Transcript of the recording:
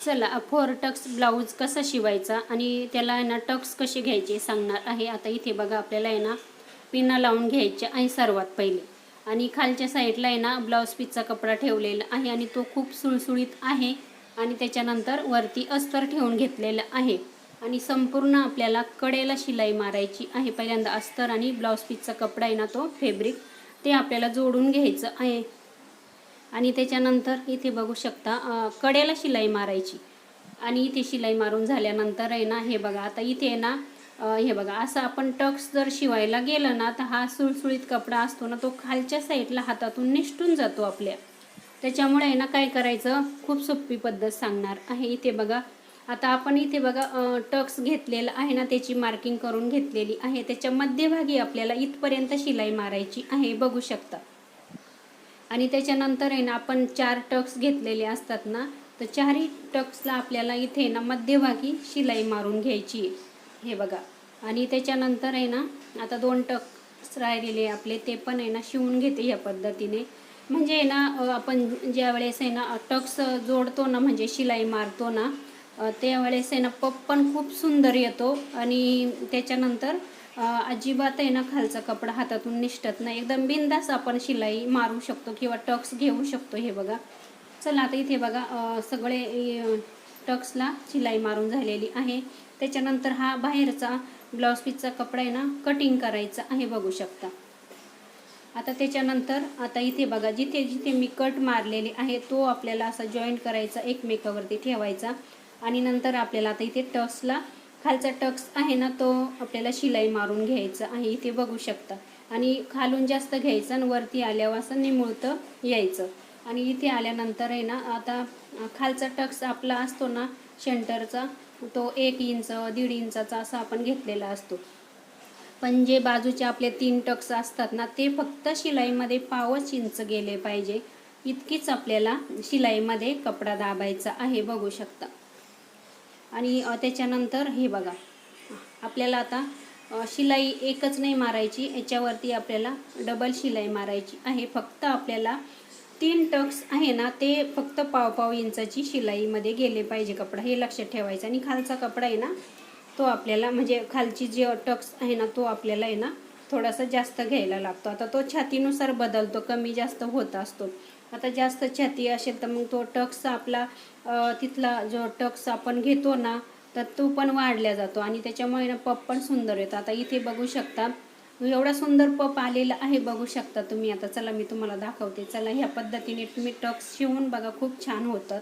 चला four tucks blouse कसा शिवायचा आणि त्याला आहे ना टक्स कसे घ्यायचे सांगणार आहे. आता इथे बघा आपल्याला आहे ना पिना लावून घ्यायचे आहे सर्वात पहिले. आणि खालच्या साईडला आहे ना ब्लाऊज पीसचा कपडा ठेवलेला आहे आणि तो खूप सुळसुळीत आहे आणि त्याच्यानंतर वरती अस्तर ठेवून घेतलेलं आहे. आणि संपूर्ण आपल्याला कडेला शिलाई मारायची आहे. पहिल्यांदा अस्तर आणि ब्लाऊज पीसचा कपडा आहे ना तो फेब्रिक ते आपल्याला जोडून घ्यायचं आहे. आणि त्याच्यानंतर इथे बघू शकता कडेला शिलाई मारायची. आणि इथे शिलाई मारून झाल्यानंतर आहे ना हे बघा आता इथे आहे ना हे बघा असं आपण टक्स जर शिवायला गेलं ना तर हा सुळसुळीत कपडा असतो ना तो खालच्या साईडला हातातून निष्ठून जातो आपल्या. त्याच्यामुळे आहे ना काय करायचं? खूप सोपी पद्धत सांगणार आहे. इथे बघा आता आपण इथे बघा टक्स घेतलेला आहे ना त्याची मार्किंग करून घेतलेली आहे. त्याच्या मध्यभागी आपल्याला इथपर्यंत शिलाई मारायची आहे बघू शकता. आणि त्याच्यानंतर आहे ना आपण चार टक्स घेतलेले असतात ना तर चारही टक्सला आपल्याला इथे ना मध्यभागी शिलाई मारून घ्यायची आहे. हे बघा आणि त्याच्यानंतर आहे ना आता दोन टक्स राहिलेले आपले ते पण आहे ना शिवून घेते ह्या पद्धतीने म्हणजे आहे ना आपण ज्या वेळेस आहे ना टक्स जोडतो ना म्हणजे शिलाई मारतो ना त्यावेळेस आहे ना पप पण खूप सुंदर येतो आणि त्याच्यानंतर अजिबात आहे ना खालचा कपडा हातातून निष्ठत नाही. एकदम बिंदास आपण शिलाई मारू शकतो किंवा टक्स घेऊ शकतो हे बघा. चला आता इथे बघा सगळे टक्सला शिलाई मारून झालेली आहे. त्याच्यानंतर हा बाहेरचा ब्लाऊज पीसचा कपडा आहे ना कटिंग करायचा आहे बघू शकता. आता त्याच्यानंतर आता इथे बघा जिथे जिथे मी कट मारलेले आहे तो आपल्याला असा जॉईंट करायचा एकमेकावरती ठेवायचा. आणि नंतर आपल्याला आता इथे टक्सला खालचा टक्स आहे ना तो आपल्याला शिलाई मारून घ्यायचा आहे. इथे बघू शकता. आणि खालून जास्त घ्यायचं आणि वरती आल्यावर असं निमुळतं यायचं. आणि इथे आल्यानंतर आहे ना आता खालचा टक्स आपला असतो ना सेंटरचा तो एक इंच दीड इंचाचा असा आपण घेतलेला असतो. पण जे बाजूचे आपले तीन टक्स असतात ना ते फक्त शिलाईमध्ये पावच इंच गेले पाहिजे. इतकीच आपल्याला शिलाईमध्ये कपडा दाबायचा आहे बघू शकता. आणि त्याच्यानंतर हे बघा. आपल्याला आता शिलाई एकच नाही मारायची याच्यावरती आपल्याला डबल शिलाई मारायची आहे. फक्त आपल्याला तीन टक्स आहे ना ते फक्त पाव पाव इंचाची शिलाईमध्ये गेले पाहिजे कपडा. हे लक्षात ठेवायचं. आणि खालचा कपडा आहे ना तो आपल्याला म्हणजे खालची जे टक्स आहे ना तो आपल्याला आहे ना थोडासा जास्त घ्यायला लागतो. आता तो छातीनुसार बदलतो कमी जास्त होत असतो. आता जास्त छाती असेल तर मग तो टक्स आपला तिथला जो टक्स आपण घेतो ना तर तो पण वाढल्या जातो आणि त्याच्यामुळे ना पप पण सुंदर येतो. आता इथे बघू शकता एवढा सुंदर पप आलेला आहे बघू शकता तुम्ही. आता चला मी तुम्हाला दाखवते. चला ह्या पद्धतीने तुम्ही टक्स शिवून बघा खूप छान होतात